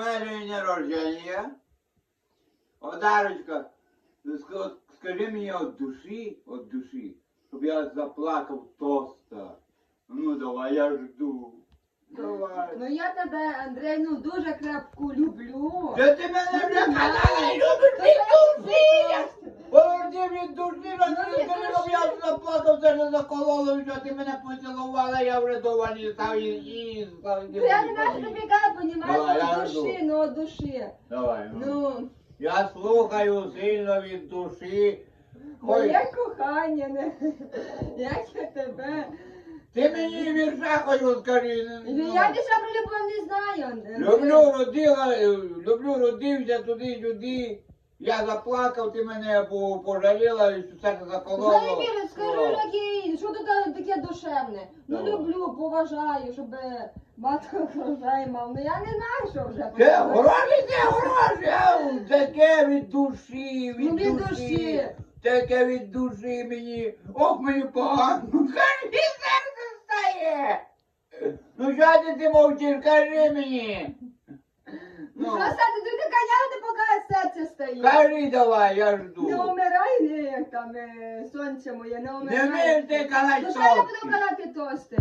мене день народження. Одарочка, ск- скажи мені від душі, від душі, щоб я заплакав тоста. Ну давай, я жду. Давай. Ну я тебе, Андрей, ну дуже крепко люблю. Що ти мене вже казала, любиш від душі? Поверни від душі, розкажи, щоб я заплакав, Це не закололо, що ти мене поцілувала, я вже став і і став. Ну я не знаю, що тобі кажу, понімаєш, Давай, я душі, жду. ну від душі. Давай, ну. Ну, Я слухаю сильно від душі. Ой, моє кохання, не. Як я тебе. ти мені вірша хоч скажи. ну. Я більше про любов не знаю. Люблю родила, е, люблю родився туди-сюди. Я заплакав, ти мене по- пожаліла, і все це закололо. Віра, скажи, таке, що тут таке- душевне? Ну Давай. люблю, поважаю, щоб батько врожай мав. Ну я не знаю, що вже. Це гроші, це гроші, а таке від душі, від, Ну, від душі. душі. Таке від душі мені. Ох, мені погано. Кажи, серце стає. Ну що ти, ти мовчиш, кажи мені. Ну, Ну, просто ти кажи давай, я жду. Не умирай, не як там е, сонце моє, не Не умирай. вмієш ти казати Ну що я буду казати тости?